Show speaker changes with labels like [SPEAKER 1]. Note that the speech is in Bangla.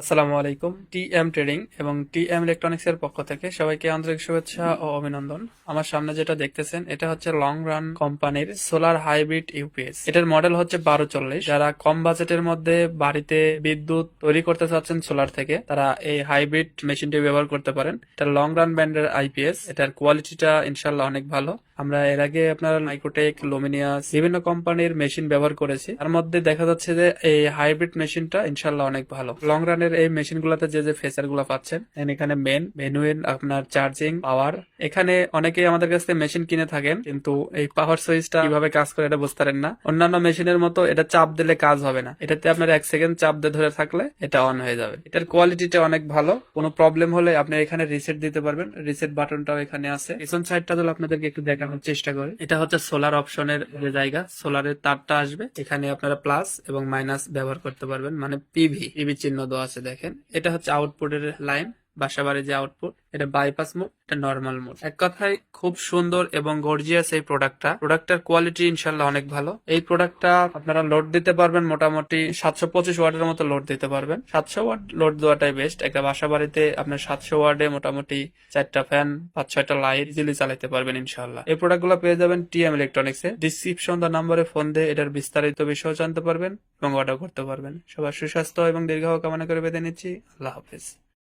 [SPEAKER 1] আসসালামু আলাইকুম, টি এম ট্রেডিং এবং টি এম ইলেকট্রনিক্স এর পক্ষ থেকে সবাইকে আন্তরিক শুভেচ্ছা ও অভিনন্দন। আমার সামনে যেটা দেখতেছেন, এটা হচ্ছে লং রান কোম্পানির সোলার হাইব্রিড ইউপিএস এটার মডেল হচ্ছে বারো চল্লিশ। যারা কম বাজেটের মধ্যে বাড়িতে বিদ্যুৎ তৈরি করতে চাচ্ছেন সোলার থেকে, তারা এই হাইব্রিড মেশিনটি ব্যবহার করতে পারেন। এটা লং রান ব্যান্ডের আইপিএস এটার কোয়ালিটিটা ইনশাল্লাহ অনেক ভালো। আমরা এর আগে আপনার মাইক্রোটেক লুমিনিয়াস বিভিন্ন কোম্পানির মেশিন ব্যবহার করেছি। তার মধ্যে দেখা যাচ্ছে যে এই হাইব্রিড মেশিনটা ইনশাল্লাহ অনেক ভালো। লং রানের এই মেশিন গুলাতে যে যে ফেসারগুলো পাচ্ছেন এখানে মেন মেনুইন আপনার চার্জিং পাওয়ার এখানে অনেকেই আমাদের কাছ থেকে মেশিন কিনে থাকেন, কিন্তু এই পাওয়ার সুইচটা কীভাবে কাজ করে এটা বুঝতে পারেন না। অন্যান্য মেশিনের মতো এটা চাপ দিলে কাজ হবে না। এটাতে আপনার এক সেকেন্ড চাপ দিয়ে ধরে থাকলে এটা অন হয়ে যাবে। এটার কোয়ালিটিটা অনেক ভালো। কোনো প্রবলেম হলে আপনি এখানে রিসেট দিতে পারবেন। রিসেট বাটনটাও এখানে আছে। পিছন সাইডটা যদি আপনাদেরকে একটু দেখানোর চেষ্টা করি, এটা হচ্ছে সোলার অপশনের যে জায়গা। সোলারের তারটা আসবে। এখানে আপনারা প্লাস এবং মাইনাস ব্যবহার করতে পারবেন। মানে পিভি পিভি চিহ্ন দেওয়া দেখেন। এটা হচ্ছে আউটপুটের লাইন বাসাবাড়ির যে আউটপুট এটা বাইপাস মোড এটা নর্মাল মোড এক কথায় খুব সুন্দর এবং গর্জিয়াস এই প্রোডাক্টটা প্রোডাক্টের কোয়ালিটি ইনশাল্লাহ অনেক ভালো। এই প্রোডাক্টটা আপনারা লোড দিতে পারবেন মোটামুটি সাতশো পঁচিশ ওয়াটের মতো লোড দিতে পারবেন। সাতশো ওয়ার্ড লোড দেওয়াটাই বেস্ট একটা বাসা বাড়িতে আপনার সাতশো ওয়ার্ডে মোটামুটি চারটা ফ্যান পাঁচ ছয়টা লাইট ইজিলি চালাতে পারবেন ইনশাল্লাহ এই প্রোডাক্টগুলো পেয়ে যাবেন টিএম ইলেকট্রনিক্স এ। ডিসক্রিপশন দা নাম্বারে ফোন দিয়ে এটার বিস্তারিত বিষয় জানতে পারবেন এবং অর্ডার করতে পারবেন। সবার সুস্বাস্থ্য এবং দীর্ঘায়ু কামনা করে বেঁধে নিচ্ছি। আল্লাহ হাফিজ।